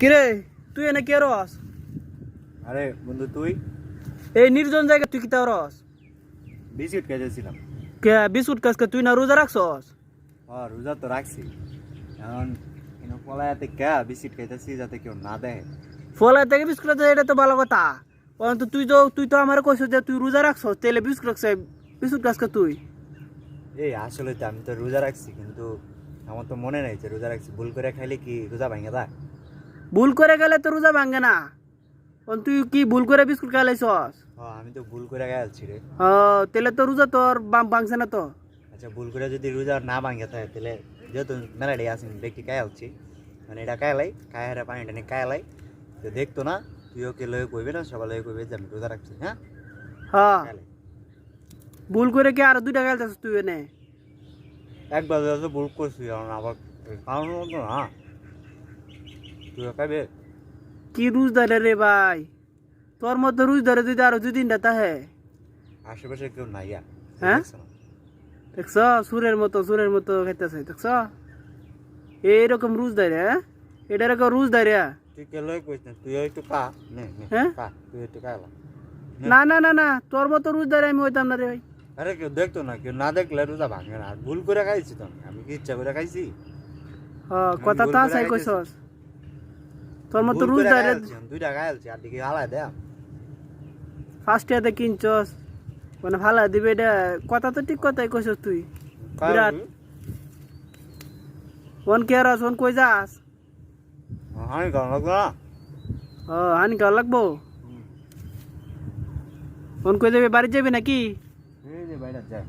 কিরে তুই এনে কে রস আরে বন্ধু তুই? এই নির্জন জায়গা তুই কিতা রস বিস্কিট খেয়েছিলাম কে বিস্কুট কাজকে তুই না রোজা রাখছস? হ্যাঁ রোজা তো রাখছি। এখন এনে পলায়াতে কে বিস্কিট খাইতেছি যাতে কেউ না দেয় ফলে থেকে বিস্কুট এটা তো ভালো কথা। পরন্তু তুই তো তুই তো আমার কইছ যে তুই রোজা রাখছস তেলে বিস্কুট রাখছে বিস্কুট কাজকে তুই। এই আসলে তো আমি তো রোজা রাখছি কিন্তু আমার তো মনে নাই যে রোজা রাখছি। ভুল করে খাইলে কি রোজা ভাঙে দা ভুল করে গেলে তো রোজা ভাঙ্গে না। তুই কি ভুল করে বিস্কুট খাইলাইছস হ্যাঁ আমি তো ভুল করে গাইছি রে। ও তেলে তো রোজা তোর ভাঙছে না তো? আচ্ছা ভুল করে যদি রোজা না ভাঙে থাকে তাহলে যেহেতু মেলাডি আসি ব্যক্তি খাইছি মানে এটা খাইলাই খাই হারা পানিটা নিয়ে খাইলাই তো দেখতো না তুই ওকে লয়ে কইবে না সবাই লয়ে কইবে যে আমি রোজা রাখছি হ্যাঁ? হ্যাঁ ভুল করে কি আরও দুইটা খাইতেছিস তুই এনে? একবার তো ভুল করছি আবার কারণ না। তুই খাইবে কি রুজ ধরে রে ভাই তোর মতো রুজ ধরে যদি আরও দুই তিনটা তাহে আশেপাশে কেউ নাই আর হ্যাঁ? দেখছ না? দেখছ সুরের মতো সুরের মতো খাইতেছে দেখছ এইরকম রুজ ধরে হ্যাঁ এটা এরকম রুজ ধরে তুই কে লয়ে কইস না তুই একটু কা নে নে হ্যাঁ? কা তুই একটু খাইলা না না না না তোর মতো রুজ ধরে আমি হইতাম না রে ভাই আরে কেউ দেখতো না কেউ না দেখলে রোজা ভাঙে না আর ভুল করে খাইছি তো আমি। আমি কি ইচ্ছা করে খাইছি হ কথা ভুল তা করে চাই খাইতেছি। কইছস তোর মতো রুজ ধরে দুইটা খাইছি আর দিকে হালাই দে ফার্স্ট ইয়াতে কিনছস মানে ভালো দিবে এটা কথা তো ঠিক কথাই কইছস তুই। বিরাট। ফোন কে রস ফোন কই যাস? আমি গান লাগল না ও হানি খাওয়া লাগবো? ফোন কই যাবি বাড়ি যাবি নাকি? এই যে বাইরে যায়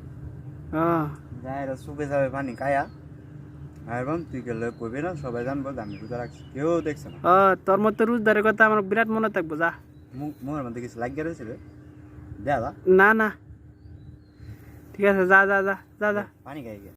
হ্যাঁ যায় রে সুবে যাবে পানি খায়া। আর বল তুই লয়ে কইবে না সবাই জানব আমি রোজা রাখছি। কেউ দেখছে না। ও তোর মতো রুজ ধরে কথা আমার বিরাট মনে থাকব যা। মুখের মধ্যে কিছু লাগিয়ে রয়েছে রে। দেয়া না না। ঠিক আছে যা যা যা যা যা। পানি খাই